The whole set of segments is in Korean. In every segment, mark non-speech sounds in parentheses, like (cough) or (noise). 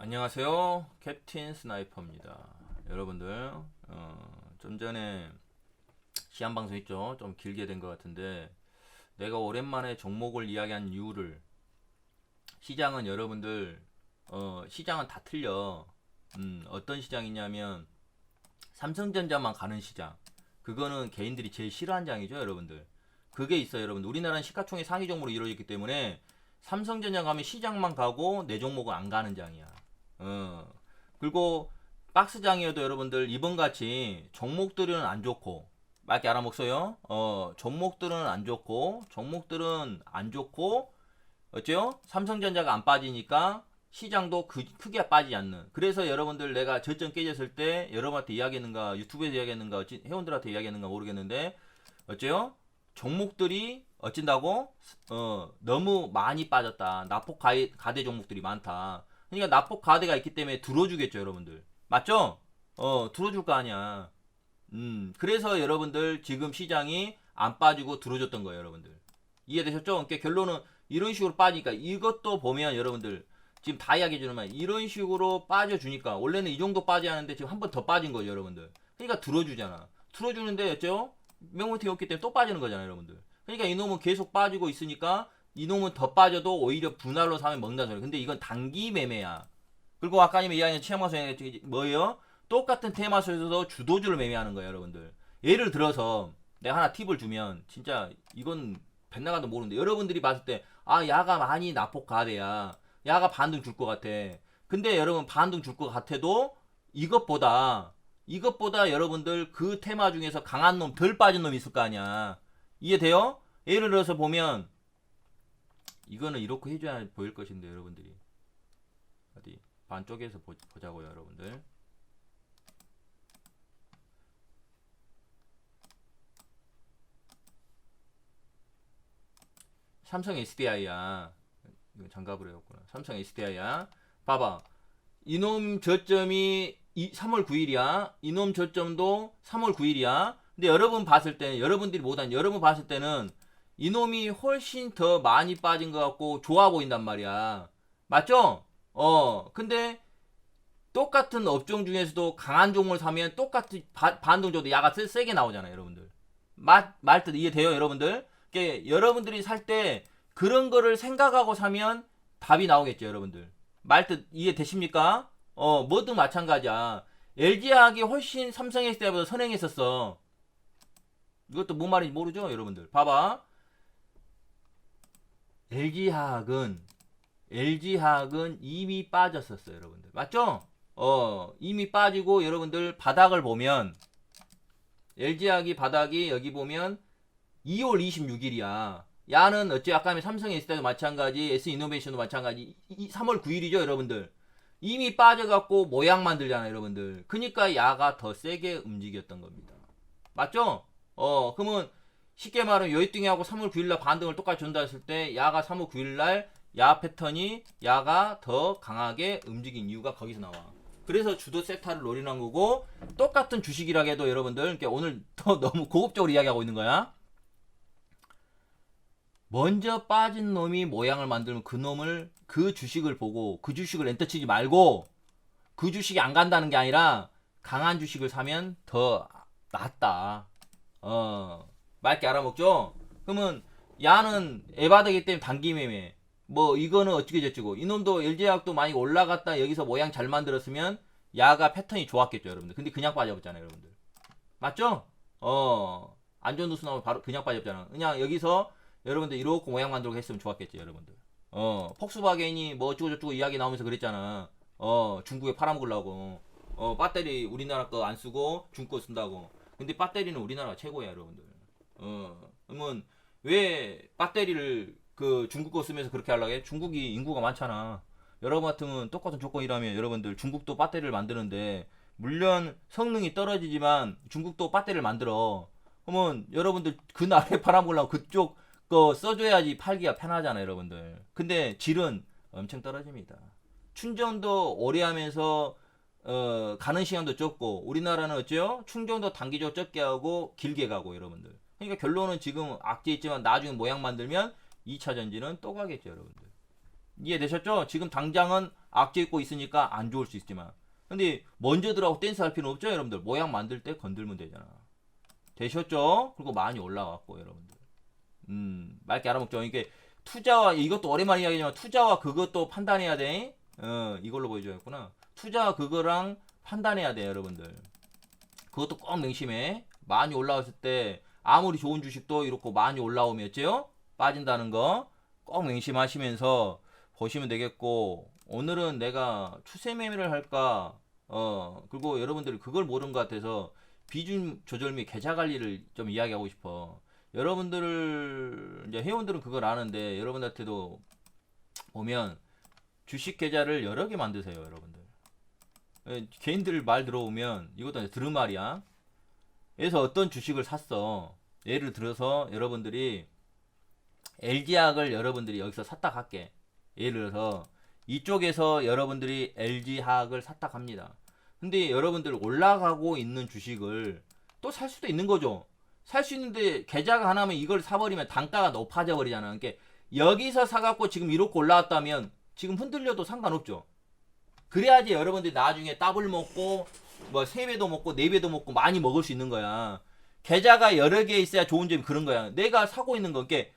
안녕하세요. 캡틴 스나이퍼입니다. 여러분들, 어, 좀 전에 시한 방송 했죠? 좀 길게 된 것 같은데, 내가 오랜만에 종목을 이야기한 이유를, 시장은 여러분들, 어, 시장은 다 틀려. 음, 어떤 시장이냐면, 삼성전자만 가는 시장. 그거는 개인들이 제일 싫어하는 장이죠, 여러분들. 그게 있어요, 여러분들. 우리나라는 시가총액 상위 종목으로 이루어졌기 때문에, 삼성전자 가면 시장만 가고 내 종목은 안 가는 장이야. 어. 그리고 박스장이어도 여러분들 이번 같이 종목들은 안 좋고 맞게 알아먹어요. 어, 종목들은 안 좋고 종목들은 안 좋고 어째요? 삼성전자가 안 빠지니까 시장도 그, 크게 빠지지 않는. 그래서 여러분들 내가 저점 깨졌을 때 여러분한테 이야기했는가 유튜브에서 이야기했는가 회원들한테 이야기했는가 모르겠는데 어째요? 종목들이 어찐다고? 어, 너무 많이 빠졌다. 나폭 가대 종목들이 많다. 그러니까 나폭 가대가 있기 때문에 들어주겠죠, 여러분들. 맞죠? 어, 들어줄 거 아니야. 음, 그래서 여러분들 지금 시장이 안 빠지고 들어줬던 거예요, 여러분들. 이해되셨죠? 그러니까 결론은 이런 식으로 빠지니까 이것도 보면 여러분들 지금 다 이야기해 주는 말 이런 식으로 빠져주니까 원래는 이 정도 빠져야 하는데 지금 한 번 더 빠진 거죠, 여러분들. 그러니까 들어주잖아. 들어주는데 였죠? 명문팀이 없기 때문에 또 빠지는 거잖아요, 여러분들. 그러니까 이놈은 계속 빠지고 있으니까 이놈은 더 빠져도 오히려 분할로 사면 먹는다는 소리. 근데 이건 단기 매매야. 그리고 아까 님이 이야기한 체험화소에 뭐예요? 똑같은 테마소에서도 주도주를 매매하는 거예요, 여러분들. 예를 들어서 내가 하나 팁을 주면 진짜 이건 뱃나가도 모르는데 여러분들이 봤을 때 아, 야가 많이 나폭 가대야. 야가 반등 줄 것 같아. 근데 여러분 반등 줄 것 같아도 이것보다 이것보다 여러분들 그 테마 중에서 강한 놈, 덜 빠진 놈 있을 거 아니야. 이해돼요? 예를 들어서 보면 이거는 이렇게 해줘야 보일 것인데 여러분들이. 어디 반쪽에서 보, 보자고요 여러분들. 삼성 SDI야. 장갑으로 해왔구나 삼성 SDI야. 봐봐. 이놈 저점이 3월 9일이야. 이놈 저점도 3월 9일이야. 근데 여러분 봤을 때 여러분들이 못한 여러분 봤을 때는 이놈이 훨씬 더 많이 빠진 것 같고 좋아 보인단 말이야. 맞죠? 어, 근데 똑같은 업종 중에서도 강한 종을 사면 똑같이 바- 반동 줘도 야가 세, 세게 나오잖아요, 여러분들. 말, 말뜻 이해돼요, 여러분들? 그게 여러분들이 살 때 그런 거를 생각하고 사면 답이 나오겠죠, 여러분들. 말뜻 이해되십니까? 어, 뭐든 마찬가지야. LG화학이 훨씬 삼성 SDI보다 선행했었어. 이것도 뭔 말인지 모르죠, 여러분들. 봐봐. LG화학은 LG화학은 이미 빠졌었어요, 여러분들. 맞죠? 어, 이미 빠지고 여러분들 바닥을 보면 LG화학이 바닥이 여기 보면 2월 26일이야. 야는 어째 아까 삼성 S때도 마찬가지, S이노베이션도 마찬가지. 3월 9일이죠, 여러분들. 이미 빠져갖고 모양 만들잖아요, 여러분들. 그니까 야가 더 세게 움직였던 겁니다. 맞죠? 어, 그러면 쉽게 말하면 여이등이하고 3월 9일날 반등을 똑같이 준다 했을 때 야가 3월 9일날 야 패턴이 야가 더 강하게 움직인 이유가 거기서 나와. 그래서 주도 세타를 노리는 거고 똑같은 주식이라 해도 여러분들 그러니까 오늘 더 (laughs) 너무 고급적으로 이야기하고 있는 거야. 먼저 빠진 놈이 모양을 만들면 그 놈을 그 주식을 보고 그 주식을 엔터치지 말고 그 주식이 안 간다는 게 아니라 강한 주식을 사면 더 낫다. 어. 맑게 알아먹죠? 그러면 야는 에바드기 때문에 단기 매매. 뭐 이거는 어떻게 저쩌고 이놈도 LG화학도 많이 올라갔다 여기서 모양 잘 만들었으면 야가 패턴이 좋았겠죠 여러분들. 근데 그냥 빠져버렸잖아요 여러분들. 맞죠? 어. 안 좋은 뉴스 나오면 바로 그냥 빠져버렸잖아. 그냥 여기서 여러분들 이렇게 모양 만들고 했으면 좋았겠지 여러분들. 어. 폭스바겐이 뭐 어쩌고 저쩌고 이야기 나오면서 그랬잖아. 어. 중국에 팔아먹으려고. 어. 배터리 우리나라 거 안 쓰고 중국 거 쓴다고. 근데 배터리는 우리나라가 최고야 여러분들. 어, 그러면 왜 배터리를 그 중국 거 쓰면서 그렇게 하려고 해? 중국이 인구가 많잖아. 여러분 같으면 똑같은 조건이라면 여러분들 중국도 배터리를 만드는데 물론 성능이 떨어지지만 중국도 배터리를 만들어. 그러면 여러분들 그 나라에 (laughs) 팔아먹으려고 그쪽 거 써줘야지 팔기가 편하잖아, 여러분들. 근데 질은 엄청 떨어집니다. 충전도 오래 하면서 어, 가는 시간도 적고 우리나라는 어째요? 충전도 단기적으로 적게 하고 길게 가고 여러분들. 그러니까 결론은 지금 악재 있지만 나중에 모양 만들면 2차 전지는 또 가겠죠, 여러분들. 이해되셨죠? 지금 당장은 악재 있고 있으니까 안 좋을 수 있지만. 근데 먼저 들어가고 댄스 할 필요는 없죠 여러분들. 모양 만들 때 건들면 되잖아. 되셨죠? 그리고 많이 올라왔고 여러분들. 음 맑게 알아먹죠. 이게 투자와 이것도 오랜만에 이야기지만 투자와 그것도 판단해야 돼. 어, 이걸로 보여줘야겠구나. 투자와 그거랑 판단해야 돼 여러분들. 그것도 꼭 명심해. 많이 올라왔을 때 아무리 좋은 주식도 이렇게 많이 올라오면죠 빠진다는 거 꼭 명심하시면서 보시면 되겠고 오늘은 내가 추세 매매를 할까? 어 그리고 여러분들이 그걸 모르는 것 같아서 비중 조절 및 계좌 관리를 좀 이야기하고 싶어. 여러분들 이제 회원들은 그걸 아는데 여러분한테도 보면 주식 계좌를 여러 개 만드세요 여러분들. 예, 개인들 말 들어오면 이것도 들은 말이야 그래서 어떤 주식을 샀어 예를 들어서 여러분들이 LG학을 여러분들이 여기서 샀다 할게. 예를 들어서 이쪽에서 여러분들이 LG학을 샀다 합니다. 근데 여러분들 올라가고 있는 주식을 또 살 수도 있는 거죠. 살 수 있는데 계좌가 하나면 이걸 사버리면 단가가 높아져 버리잖아. 그러니까 여기서 사갖고 지금 이렇게 올라왔다면 지금 흔들려도 상관없죠. 그래야지 여러분들이 나중에 더블 먹고 뭐 세 배도 먹고 네 배도 먹고 많이 먹을 수 있는 거야. 계좌가 여러 개 있어야 좋은 점이 그런 거야. 내가 사고 있는 건 게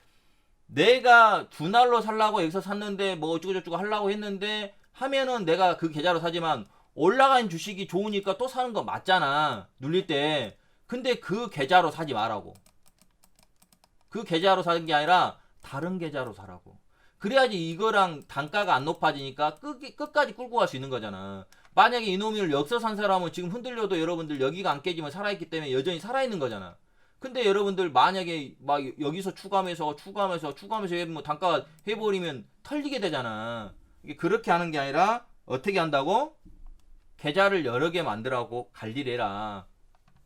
내가 두 날로 살라고 여기서 샀는데 뭐 어쩌고저쩌고 하려고 했는데 하면은 내가 그 계좌로 사지만 올라간 주식이 좋으니까 또 사는 거 맞잖아. 눌릴 때. 근데 그 계좌로 사지 말라고. 그 계좌로 사는 게 아니라 다른 계좌로 사라고. 그래야지 이거랑 단가가 안 높아지니까 끝, 끝까지 끌고 갈 수 있는 거잖아. 만약에 이놈을 여기서 산 사람은 지금 흔들려도 여러분들 여기가 안 깨지면 살아있기 때문에 여전히 살아있는 거잖아. 근데 여러분들 만약에 막 여기서 추가하면서 추가하면서 추가하면서 뭐 단가 해버리면 털리게 되잖아. 그렇게 하는 게 아니라 어떻게 한다고? 계좌를 여러 개 만들라고 관리를 해라.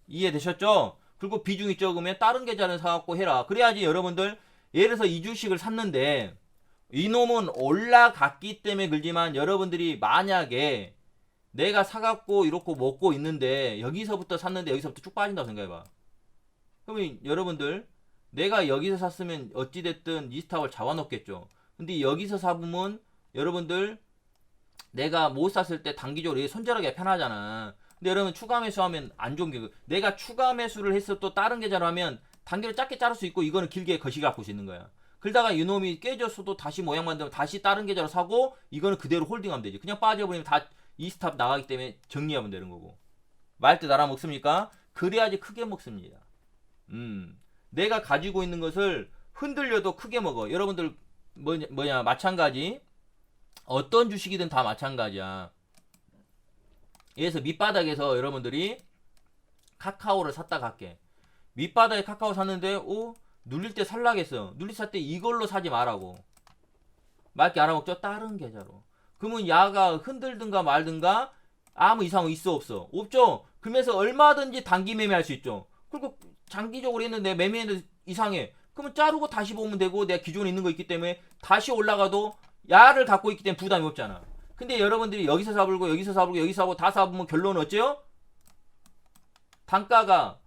이해되셨죠? 그리고 비중이 적으면 다른 계좌를 사갖고 해라. 그래야지 여러분들 예를 들어서 이 주식을 샀는데 이놈은 올라갔기 때문에 그렇지만 여러분들이 만약에 내가 사갖고 이렇게 먹고 있는데 여기서부터 샀는데 여기서부터 쭉 빠진다고 생각해봐. 그러면 여러분들 내가 여기서 샀으면 어찌됐든 이스탑을 잡아놓겠죠. 근데 여기서 사보면 여러분들 내가 못 샀을 때 단기적으로 손절하기가 편하잖아. 근데 여러분 추가 매수하면 안 좋은 게 그- 내가 추가 매수를 해서 또 다른 계좌로 하면 단기를 짧게 자를 수 있고 이거는 길게 거시 갖고 수 있는 거야. 그러다가 이놈이 깨졌어도 다시 모양 만들면 다시 다른 계좌로 사고 이거는 그대로 홀딩하면 되지. 그냥 빠져버리면 다 이 스탑 나가기 때문에 정리하면 되는 거고. 말뜻 알아먹습니까? 그래야지 크게 먹습니다. 음. 내가 가지고 있는 것을 흔들려도 크게 먹어. 여러분들 뭐냐, 뭐냐 마찬가지. 어떤 주식이든 다 마찬가지야. 그래서 밑바닥에서 여러분들이 카카오를 샀다 갈게. 밑바닥에 카카오 샀는데 오 눌릴 때 살라겠어. 눌릴 때 이걸로 사지 말라고. 맑게 알아먹죠? 다른 계좌로. 그러면 야가 흔들든가 말든가 아무 이상 있어 없어? 없죠? 그러면서 얼마든지 단기 매매할 수 있죠. 그리고 장기적으로 했는데 매매했는데 이상해. 그러면 자르고 다시 보면 되고 내가 기존에 있는 거 있기 때문에 다시 올라가도 야를 갖고 있기 때문에 부담이 없잖아. 근데 여러분들이 여기서 사불고 여기서 사불고 여기서 사고 다 사보면 결론은 어째요? 단가가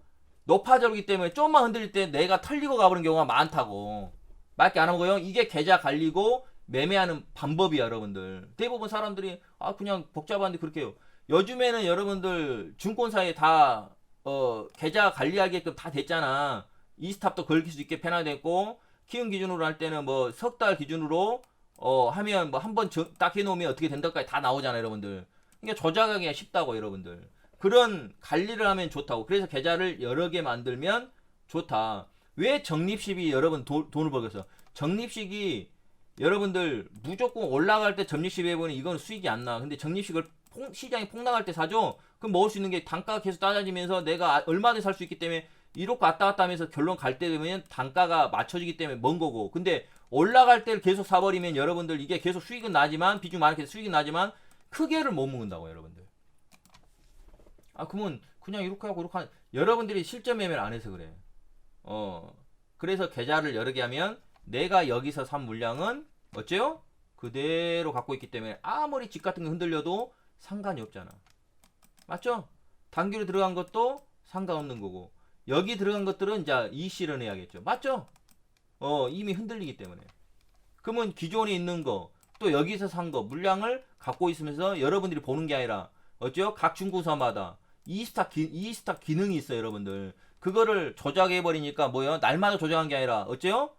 높아져기 때문에 좀만 흔들릴 때 내가 털리고 가버리는 경우가 많다고. 맑게 안 하고요. 이게 계좌 관리고 매매하는 방법이야, 여러분들. 대부분 사람들이 아 그냥 복잡한데 그렇게 해요. 요즘에는 여러분들 증권사에 다 어, 계좌 관리하게끔 다 됐잖아. 이스탑도 걸릴 수 있게 편화됐고 키움 기준으로 할 때는 뭐 석 달 기준으로 어 하면 뭐 한 번 딱 해놓으면 어떻게 된다까지 다 나오잖아, 여러분들. 그러니까 조작하기가 쉽다고, 여러분들. 그런 관리를 하면 좋다고. 그래서 계좌를 여러 개 만들면 좋다. 왜 적립식이 여러분 도- 돈을 벌겠어? 적립식이 여러분들 무조건 올라갈 때 적립식 해보니 이건 수익이 안 나. 근데 적립식을 폭- 시장이 폭락할 때 사죠? 그럼 먹을 수 있는 게 단가가 계속 따라지면서 내가 아- 얼마든지 살수 있기 때문에 이렇게 왔다 갔다 하면서 결론 갈 때 되면 단가가 맞춰지기 때문에 먼 거고. 근데 올라갈 때를 계속 사버리면 여러분들 이게 계속 수익은 나지만 비중 많게 수익은 나지만 크게를 못 먹는다고 여러분들. 아 그러면 그냥 이렇게 하고 이렇게 하는 여러분들이 실전 매매를 안 해서 그래. 어 그래서 계좌를 여러 개 하면 내가 여기서 산 물량은 어째요? 그대로 갖고 있기 때문에 아무리 집 같은 거 흔들려도 상관이 없잖아. 맞죠? 단기로 들어간 것도 상관없는 거고 여기 들어간 것들은 이제 이 실현해야겠죠. 맞죠? 어 이미 흔들리기 때문에. 그러면 기존에 있는 거 또 여기서 산 거 물량을 갖고 있으면서 여러분들이 보는 게 아니라 어쩌요? 각 중구사마다 이스타 기, 이스타 기능이 있어요, 여러분들. 그거를 조작해 버리니까 뭐요? 날마다 조작한 게 아니라 어째요?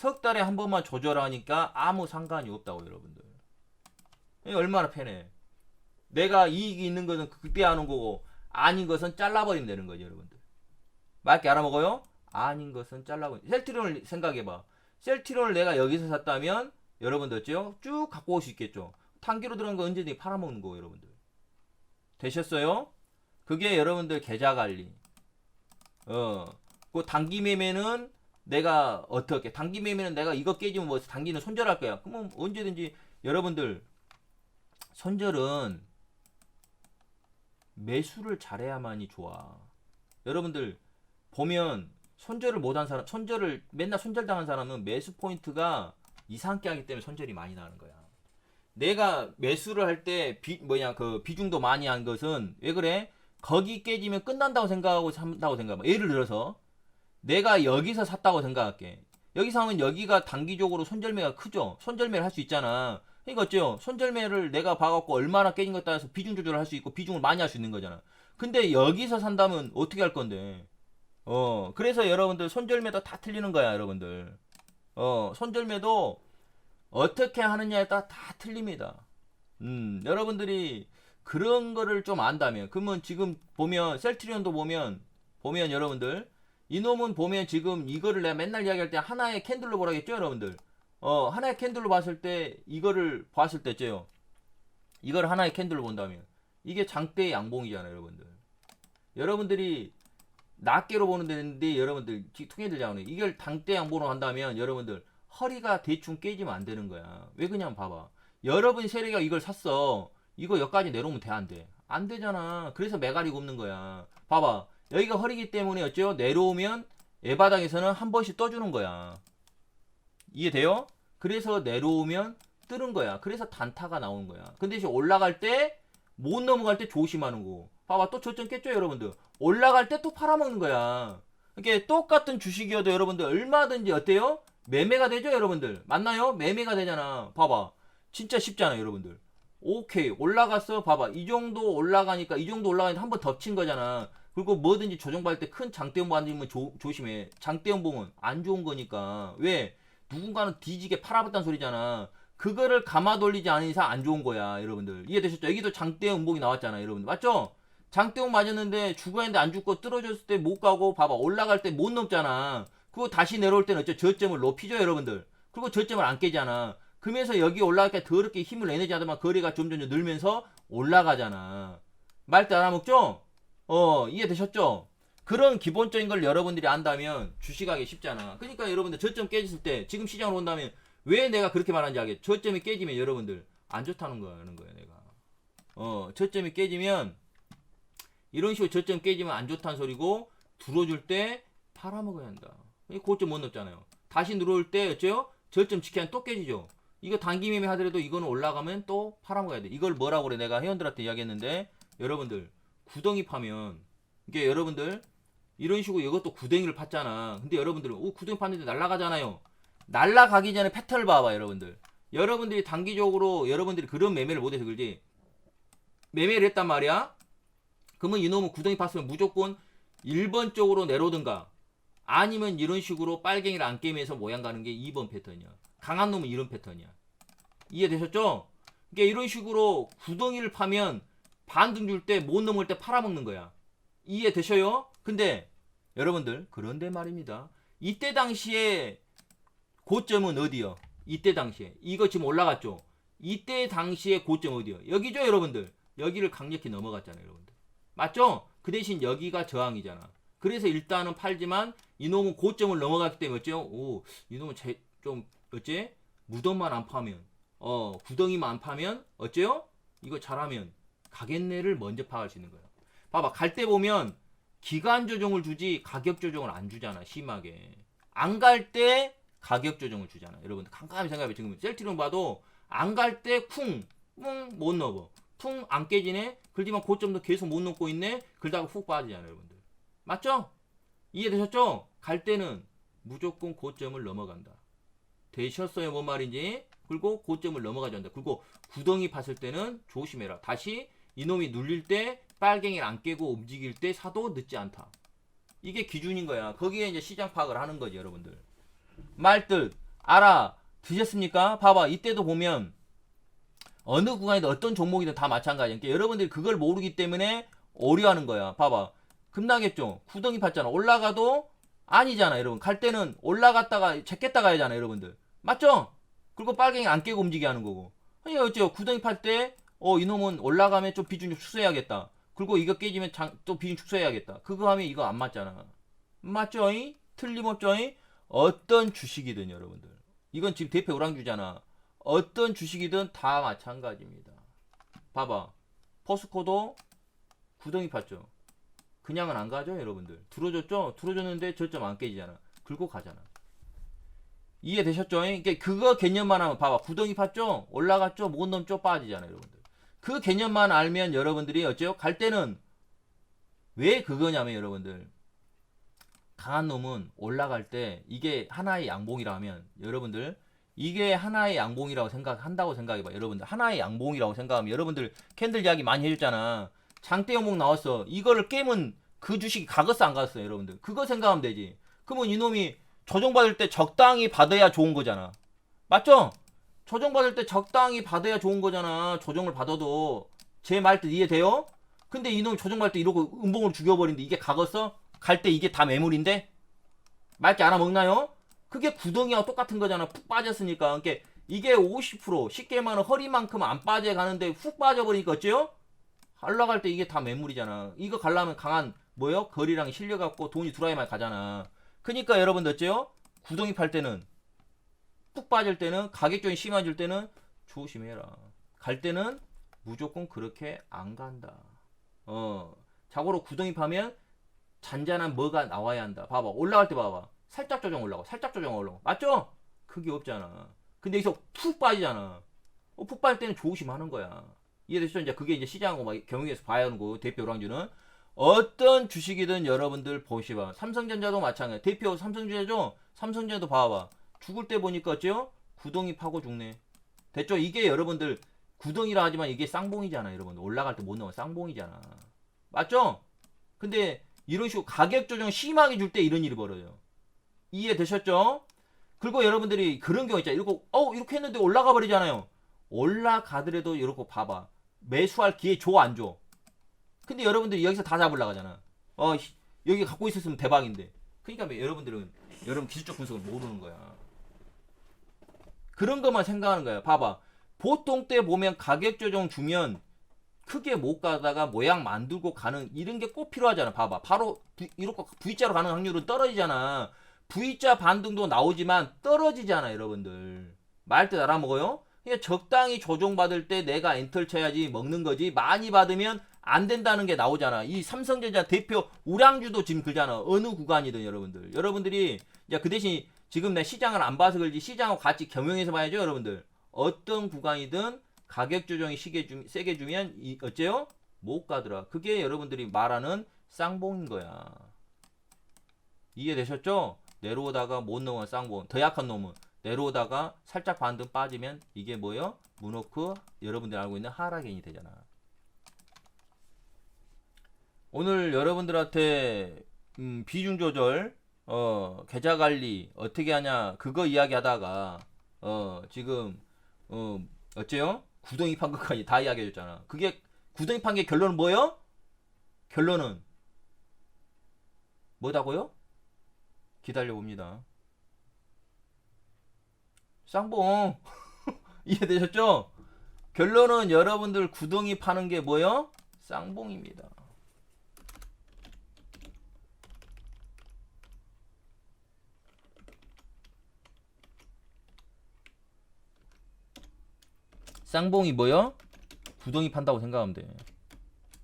석 달에 한 번만 조절하니까 아무 상관이 없다고 여러분들. 얼마나 편해. 내가 이익이 있는 것은 그때 하는 거고 아닌 것은 잘라버리면 되는 거죠, 여러분들. 맞게 알아먹어요? 아닌 것은 잘라버리. 셀트론을 생각해봐. 셀트론을 내가 여기서 샀다면 여러분들 어째요? 쭉 갖고 올 수 있겠죠. 단기로 들어간 거 언제든지 팔아먹는 거고 여러분들. 되셨어요? 그게 여러분들 계좌 관리. 어, 그 단기 매매는 내가 어떻게 단기 매매는 내가 이거 깨지면 뭐 단기는 손절할 거야. 그러면 언제든지 여러분들 손절은 매수를 잘해야만이 좋아. 여러분들 보면 손절을 못한 사람, 손절을 맨날 손절당한 사람은 매수 포인트가 이상하게 하기 때문에 손절이 많이 나는 거야. 내가 매수를 할 때 비 뭐냐 그 비중도 많이 한 것은 왜 그래? 거기 깨지면 끝난다고 생각하고 산다고 생각해. 예를 들어서 내가 여기서 샀다고 생각할게. 여기서 하면 여기가 단기적으로 손절매가 크죠. 손절매를 할 수 있잖아. 그러니까 어째요? 손절매를 내가 봐갖고 얼마나 깨진 것 따라서 비중 조절을 할 수 있고 비중을 많이 할 수 있는 거잖아. 근데 여기서 산다면 어떻게 할 건데? 어, 그래서 여러분들 손절매도 다 틀리는 거야, 여러분들. 어, 손절매도 어떻게 하느냐에 따라 다 틀립니다. 음, 여러분들이 그런 거를 좀 안다면, 그러면 지금 보면, 셀트리온도 보면, 보면 여러분들, 이놈은 보면 지금 이거를 내가 맨날 이야기할 때 하나의 캔들로 보라겠죠, 여러분들? 어, 하나의 캔들로 봤을 때, 이거를 봤을 때죠. 이걸 하나의 캔들로 본다면, 이게 장대의 양봉이잖아요, 여러분들. 여러분들이 낱개로 보는 데인데 여러분들 통해들 잡는 이걸 당대 양보로 한다면 여러분들 허리가 대충 깨지면 안 되는 거야. 왜 그냥 봐봐. 여러분 세력이 이걸 샀어. 이거 여기까지 내려오면 돼 안 돼? 안 되잖아. 그래서 메가리 굽는 거야. 봐봐. 여기가 허리기 때문에 어째요? 내려오면 예바닥에서는 한 번씩 떠주는 거야. 이해돼요? 그래서 내려오면 뜨는 거야. 그래서 단타가 나오는 거야. 근데 이제 올라갈 때 못 넘어갈 때 조심하는 거. 봐봐 또 저점 깼죠 여러분들. 올라갈 때 또 팔아먹는 거야. 이게 똑같은 주식이어도 여러분들 얼마든지 어때요? 매매가 되죠 여러분들. 맞나요? 매매가 되잖아. 봐봐. 진짜 쉽잖아 여러분들. 오케이 올라갔어. 봐봐 이 정도 올라가니까 이 정도 올라가니까 한 번 덮친 거잖아. 그리고 뭐든지 조정받을 때 큰 장대음 받으면 조, 조심해. 장대음 보면 안 좋은 거니까. 왜? 누군가는 뒤지게 팔아봤다는 소리잖아. 그거를 감아 돌리지 않은 이상 안 좋은 거야, 여러분들. 이해되셨죠? 여기도 장대 음봉이 나왔잖아, 여러분들. 맞죠? 장대음 맞았는데 죽어야 했는데 안 죽고 떨어졌을 때 못 가고 봐봐 올라갈 때 못 넘잖아. 그거 다시 내려올 때는 어쩌 저점을 높이죠, 여러분들. 그리고 저점을 안 깨잖아. 그러면서 여기 올라갈 때 더럽게 힘을 내내지 하다만 거리가 점점 늘면서 올라가잖아. 말대 알아먹죠? 어, 이해되셨죠? 그런 기본적인 걸 여러분들이 안다면 주식하기 쉽잖아. 그러니까 여러분들 저점 깨졌을 때 지금 시장으로 온다면 왜 내가 그렇게 말하는지 알겠죠? 저점이 깨지면 여러분들 안 좋다는 거라는 거예요, 내가. 어, 저점이 깨지면 이런 식으로 저점 깨지면 안 좋다는 소리고 들어줄 때 팔아먹어야 한다. 이 고점 못 넣었잖아요. 다시 들어올 때 어째요? 저점 지키면 또 깨지죠. 이거 단기 매매 하더라도 이거는 올라가면 또 팔아먹어야 돼. 이걸 뭐라고 그래? 내가 회원들한테 이야기했는데 여러분들 구덩이 파면 이게 여러분들 이런 식으로 이것도 구덩이를 팠잖아. 근데 여러분들은 오 구덩이 팠는데 날아가잖아요. 날아가기 전에 패턴을 봐봐 여러분들. 여러분들이 단기적으로 여러분들이 그런 매매를 못해서 그러지 매매를 했단 말이야. 그러면 이놈은 구덩이 팠으면 무조건 1번 쪽으로 내려오든가 아니면 이런 식으로 빨갱이를 안 깨면서 모양 가는 게 2번 패턴이야. 강한 놈은 이런 패턴이야. 이해되셨죠? 그러니까 이런 식으로 구덩이를 파면 반등 줄 때 못 넘을 때 팔아먹는 거야. 이해되셔요? 근데 여러분들 그런데 말입니다. 이때 당시에 고점은 어디요? 이때 당시에 이거 지금 올라갔죠? 이때 당시에 고점 어디요? 여기죠 여러분들. 여기를 강력히 넘어갔잖아요 여러분들. 맞죠? 그 대신 여기가 저항이잖아. 그래서 일단은 팔지만 이놈은 고점을 넘어갔기 때문에 어째요? 오 이놈은 제, 좀 어째? 무덤만 안 파면 어 구덩이만 안 파면 어째요? 이거 잘하면 가겠네를 먼저 파할 수 있는 거예요. 봐봐 갈 때 보면 기간 조정을 주지 가격 조정을 안 주잖아 심하게 안 갈 때 가격 조정을 주잖아 여러분들 깜깜히 생각해봐 지금 셀트리온 봐도 안 갈 때쿵못 넣어 쿵 안 깨지네 그렇지만 고점도 계속 못 넣고 있네 그러다가 훅 빠지잖아 여러분들 맞죠? 이해되셨죠? 갈 때는 무조건 고점을 넘어간다 되셨어요 뭔 말인지 그리고 고점을 넘어가지 않는다. 그리고 구덩이 팠을 때는 조심해라. 다시 이놈이 눌릴 때 빨갱이를 안 깨고 움직일 때 사도 늦지 않다. 이게 기준인 거야. 거기에 이제 시장 파악을 하는 거지, 여러분들. 말뜻 알아 드셨습니까? 봐봐. 이때도 보면 어느 구간이든 어떤 종목이든 다 마찬가지야. 그러니까 여러분들이 그걸 모르기 때문에 오류하는 거야. 봐봐. 급나겠죠? 구덩이 팠잖아. 올라가도 아니잖아, 여러분. 갈 때는 올라갔다가 제꼈다 가야잖아, 여러분들. 맞죠? 그리고 빨갱이 안 깨고 움직이 하는 거고. 아니, 어째요? 구덩이 팔 때, 어, 이놈은 올라가면 좀 비중 좀 축소해야겠다. 그리고 이거 깨지면 장, 또 비중 축소해야겠다. 그거 하면 이거 안 맞잖아. 맞죠? 이? 틀림없죠? 이? 어떤 주식이든 여러분들. 이건 지금 대표 오랑주잖아. 어떤 주식이든 다 마찬가지입니다. 봐봐. 포스코도 구덩이 팠죠. 그냥은 안 가죠, 여러분들. 들어줬죠? 들어줬는데 저점 안 깨지잖아. 긁고 가잖아. 이해되셨죠? 이게 그거 개념만 하면 봐봐. 구덩이 팠죠? 올라갔죠? 못 넘죠? 빠지잖아, 여러분들. 그 개념만 알면 여러분들이 어째요? 갈 때는 왜 그거냐면 여러분들. 강한 놈은 올라갈 때 이게 하나의 양봉이라면 여러분들 이게 하나의 양봉이라고 생각한다고 생각해봐 여러분들. 하나의 양봉이라고 생각하면 여러분들 캔들 이야기 많이 해줬잖아. 장대 영목 나왔어. 이거를 깨면 그 주식이 가겠어 안 가겠어 여러분들. 그거 생각하면 되지. 그러면 이놈이 조정받을 때 적당히 받아야 좋은 거잖아. 맞죠? 조정받을 때 적당히 받아야 좋은 거잖아 조정을 받아도 제 말뜻 이해돼요? 근데 이놈이 조정받을 때 이러고 음봉을 죽여버리는데 이게 가겠어? 갈 때 이게 다 매물인데? 맑게 알아먹나요? 그게 구덩이와 똑같은 거잖아. 푹 빠졌으니까. 그러니까 이게 50% 쉽게 말하면 허리만큼 안 빠져 가는데 훅 빠져버리니까 어째요? 올라갈 때 이게 다 매물이잖아. 이거 가려면 강한 뭐요? 거리랑 실려갖고 돈이 들어야만 가잖아. 그니까 여러분들 어째요? 구덩이 팔 때는 푹 빠질 때는 가격적인 심해질 때는 조심해라. 갈 때는 무조건 그렇게 안 간다. 어. 자고로 구덩이 파면 잔잔한 뭐가 나와야 한다. 봐봐. 올라갈 때 봐봐. 살짝 조정 올라가. 살짝 조정 올라가. 맞죠? 그게 없잖아. 근데 여기서 푹 빠지잖아. 어, 푹 빠질 때는 조심하는 거야. 이해되시죠? 이제 그게 이제 시장하고 막 경영에서 봐야 하는 거고, 대표 오랑주는. 어떤 주식이든 여러분들 보시봐. 삼성전자도 마찬가지. 대표 삼성전자죠? 삼성전자도 봐봐. 죽을 때 보니까 어째요? 구덩이 파고 죽네. 됐죠? 이게 여러분들 구덩이라 하지만 이게 쌍봉이잖아, 여러분들. 올라갈 때 못 나와 쌍봉이잖아. 맞죠? 근데 이런 식으로 가격 조정 심하게 줄 때 이런 일이 벌어요. 이해되셨죠? 그리고 여러분들이 그런 경우 있잖아요. 이렇게, 어, 이렇게 했는데 올라가 버리잖아요. 올라가더라도 이렇게 봐봐. 매수할 기회 줘, 안 줘? 근데 여러분들이 여기서 다 잡으려고 하잖아. 어, 씨, 여기 갖고 있었으면 대박인데. 그러니까 여러분들은 여러분 기술적 분석을 모르는 거야. 그런 것만 생각하는 거야. 봐봐. 보통 때 보면 가격 조정 주면 크게 못 가다가 모양 만들고 가는 이런 게 꼭 필요하잖아. 봐봐. 바로 이렇게 V자로 가는 확률은 떨어지잖아. V자 반등도 나오지만 떨어지잖아, 여러분들. 말뜻 알아먹어요? 그냥 적당히 조정받을 때 내가 엔터를 쳐야지 먹는 거지. 많이 받으면 안 된다는 게 나오잖아. 이 삼성전자 대표 우량주도 지금 그잖아. 어느 구간이든 여러분들. 여러분들이 이제 그 대신 지금 내 시장을 안 봐서 그렇지 시장하고 같이 경영해서 봐야죠, 여러분들. 어떤 구간이든 가격 조정이 시게 주, 세게 주면 이, 어째요? 못 가더라. 그게 여러분들이 말하는 쌍봉인 거야. 이해되셨죠? 내려오다가 못 넘어간 쌍봉. 더 약한 놈은 내려오다가 살짝 반등 빠지면 이게 뭐요? 무너크 여러분들이 알고 있는 하락인이 되잖아. 오늘 여러분들한테 음, 비중 조절, 어, 계좌 관리 어떻게 하냐 그거 이야기하다가 어, 지금 어, 어째요? 구덩이 판 것까지 다 이야기해줬잖아. 그게 구덩이 판 게 결론은 뭐예요? 결론은 뭐다고요? 기다려 봅니다. 쌍봉 (laughs) 이해되셨죠? 결론은 여러분들 구덩이 파는 게 뭐요? 쌍봉입니다. 쌍봉이 뭐요? 구덩이 판다고 생각하면 돼.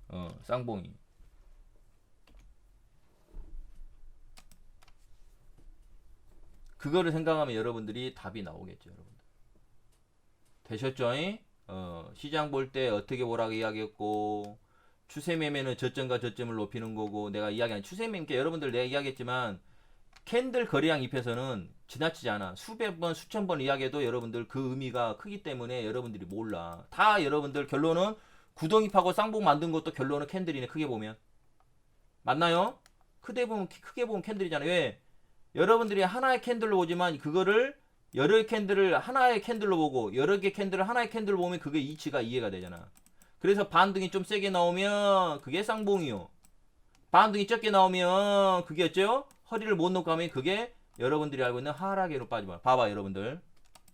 어, 쌍봉이. 그거를 생각하면 여러분들이 답이 나오겠죠, 여러분들. 되셨죠? 어, 시장 볼 때 어떻게 보라고 이야기했고, 추세 매매는 저점과 저점을 높이는 거고, 내가 이야기한 추세 매매, 여러분들 내가 이야기했지만, 캔들 거래량 입에서는 지나치지 않아. 수백 번, 수천 번 이야기해도 여러분들 그 의미가 크기 때문에 여러분들이 몰라. 다 여러분들 결론은 구덩이파고 쌍봉 만든 것도 결론은 캔들이네. 크게 보면. 맞나요? 크게 보면, 크게 보면 캔들이잖아요. 왜? 여러분들이 하나의 캔들로 보지만 그거를 여러 개 캔들을 하나의 캔들로 보고 여러 개 캔들을 하나의 캔들로 보면 그게 이치가 이해가 되잖아. 그래서 반등이 좀 세게 나오면 그게 쌍봉이요. 반등이 적게 나오면 그게 어째요? 허리를 못 놓고 하면 그게 여러분들이 알고 있는 하락으로 빠지마. 봐봐 여러분들.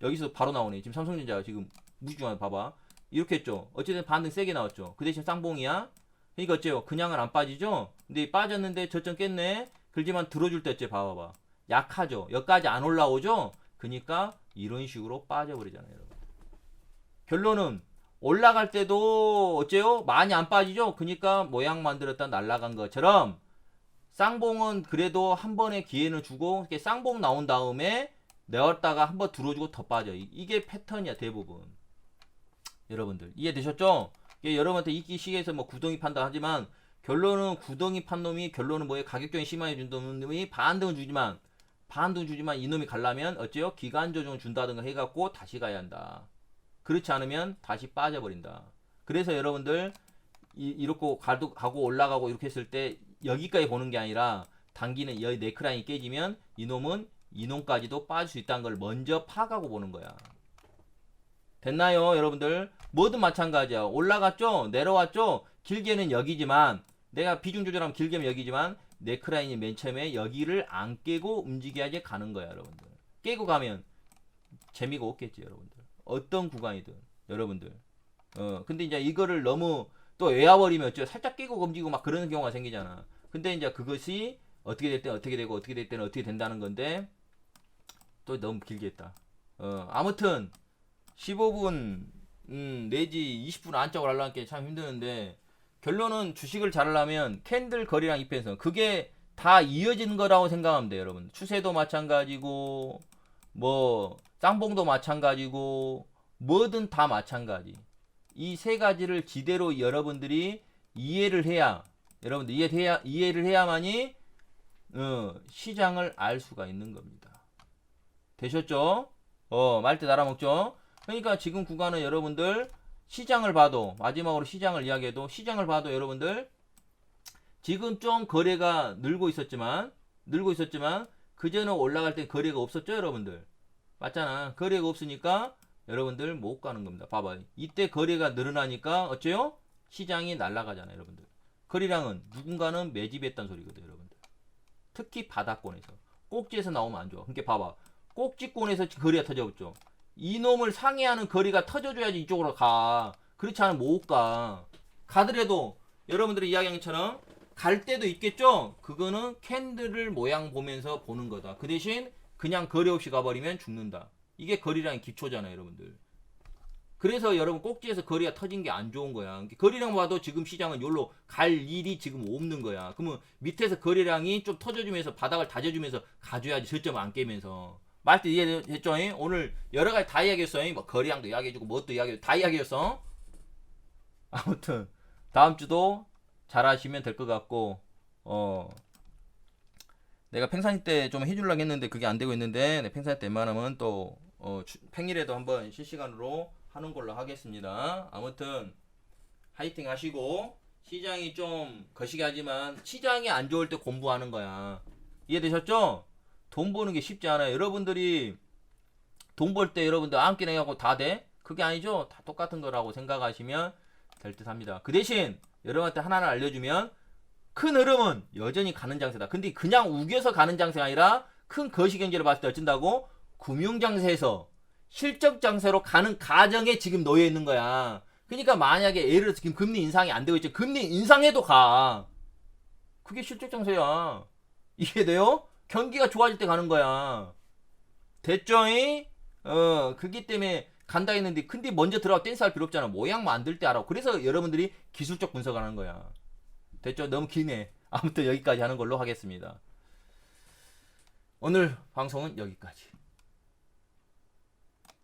여기서 바로 나오네. 지금 삼성전자가 지금 무지중한 봐봐. 이렇게 했죠. 어쨌든 반등 세게 나왔죠. 그 대신 쌍봉이야. 그러니까 어째요? 그냥은 안 빠지죠? 근데 빠졌는데 저점 깼네. 그렇지만 들어줄 때 어째 봐봐봐. 약하죠. 여기까지 안 올라오죠? 그니까 이런 식으로 빠져버리잖아요, 여러분. 결론은 올라갈 때도 어째요? 많이 안 빠지죠? 그니까 모양 만들었다 날라간 것처럼 쌍봉은 그래도 한 번의 기회는 주고 이렇게 쌍봉 나온 다음에 내었다가 한 번 들어주고 더 빠져. 이- 이게 패턴이야 대부분. 여러분들 이해되셨죠? 이게 여러분한테 이기 시기에서 뭐 구덩이 판다 하지만 결론은 구덩이 판 놈이 결론은 뭐예요? 가격적인 심하게 준 놈이 반등을 주지만 반등 주지만 이놈이 갈라면 어째요? 기간 조정을 준다든가 해갖고 다시 가야 한다. 그렇지 않으면 다시 빠져버린다. 그래서 여러분들 이, 이렇게 가도, 가고 올라가고 이렇게 했을 때 여기까지 보는 게 아니라 당기는 여기 네크라인이 깨지면 이놈은 이놈까지도 빠질 수 있다는 걸 먼저 파가고 보는 거야. 됐나요, 여러분들? 뭐든 마찬가지야. 올라갔죠? 내려왔죠? 길게는 여기지만 내가 비중 조절하면 길게면 여기지만 네크라인이 맨 처음에 여기를 안 깨고 움직여야지 가는 거야, 여러분들. 깨고 가면 재미가 없겠지, 여러분들. 어떤 구간이든 여러분들. 어, 근데 이제 이거를 너무 또 외워버리면 어쩌 살짝 깨고 움직이고 막 그런 경우가 생기잖아. 근데 이제 그것이 어떻게 될 때 어떻게 되고 어떻게 될 때는 어떻게 된다는 건데 또 너무 길게 했다. 어, 아무튼 15분 음, 내지 20분 안쪽으로 하려는 게참 힘드는데 결론은 주식을 잘하려면 캔들 거리랑 입해서 그게 다 이어지는 거라고 생각하면 돼요, 여러분. 추세도 마찬가지고 뭐 쌍봉도 마찬가지고 뭐든 다 마찬가지. 이 세 가지를 지대로 여러분들이 이해를 해야 여러분들 이해해야 이해를 해야만이 어, 시장을 알 수가 있는 겁니다. 되셨죠? 어, 말대 달아먹죠? 그러니까 지금 구간은 여러분들 시장을 봐도 마지막으로 시장을 이야기해도 시장을 봐도 여러분들 지금 좀 거래가 늘고 있었지만 늘고 있었지만 그전에 올라갈 때 거래가 없었죠, 여러분들. 맞잖아. 거래가 없으니까 여러분들 못 가는 겁니다. 봐봐요. 이때 거래가 늘어나니까 어째요? 시장이 날아가잖아요, 여러분들. 거래량은 누군가는 매집했단 소리거든요, 여러분들. 특히 바닥권에서. 꼭지에서 나오면 안 좋아. 그러니까 봐봐. 꼭지권에서 거래가 터져버죠. 이놈을 상회하는 거리가 터져줘야지 이쪽으로 가. 그렇지 않으면 못 가. 가더라도 여러분들이 이야기한 것처럼 갈 때도 있겠죠? 그거는 캔들을 모양 보면서 보는 거다. 그 대신 그냥 거리 없이 가버리면 죽는다. 이게 거리량의 기초잖아요, 여러분들. 그래서 여러분 꼭지에서 거리가 터진 게 안 좋은 거야. 거리량 봐도 지금 시장은 여기로 갈 일이 지금 없는 거야. 그러면 밑에서 거리량이 좀 터져주면서 바닥을 다져주면서 가줘야지 저점 안 깨면서. 말때 이해됐죠? 잉? 오늘 여러 가지 다 이야기했어. 잉? 뭐 거리량도 이야기해주고 뭣도 이야기해 다 이야기했어. 아무튼 다음 주도 잘 하시면 될 것 같고 어 내가 팽산이 때 좀 해주려고 했는데 그게 안 되고 있는데 네, 팽산이 때 웬만하면 또 어, 주- 평일에도 한번 실시간으로 하는 걸로 하겠습니다. 아무튼 화이팅 하시고 시장이 좀 거시기 하지만 시장이 안 좋을 때 공부하는 거야. 이해되셨죠? 돈 버는 게 쉽지 않아요. 여러분들이 돈 벌 때 여러분들 암기 내하고 다 돼? 그게 아니죠. 다 똑같은 거라고 생각하시면 될 듯 합니다. 그 대신 여러분한테 하나를 알려주면 큰 흐름은 여전히 가는 장세다. 근데 그냥 우겨서 가는 장세가 아니라 큰 거시 경제를 봤을 때 어쩐다고? 금융 장세에서 실적 장세로 가는 가정에 지금 놓여 있는 거야. 그러니까 만약에 예를 들어서 지금 금리 인상이 안 되고 있죠. 금리 인상해도 가. 그게 실적 장세야. 이해돼요? 경기가 좋아질 때 가는 거야. 됐죠이? 어, 그기 때문에 간다 했는데, 근데 먼저 들어가 댄스 할 필요 없잖아. 모양 만들 때 알아. 그래서 여러분들이 기술적 분석하는 거야. 됐죠? 너무 기네. 아무튼 여기까지 하는 걸로 하겠습니다. 오늘 방송은 여기까지.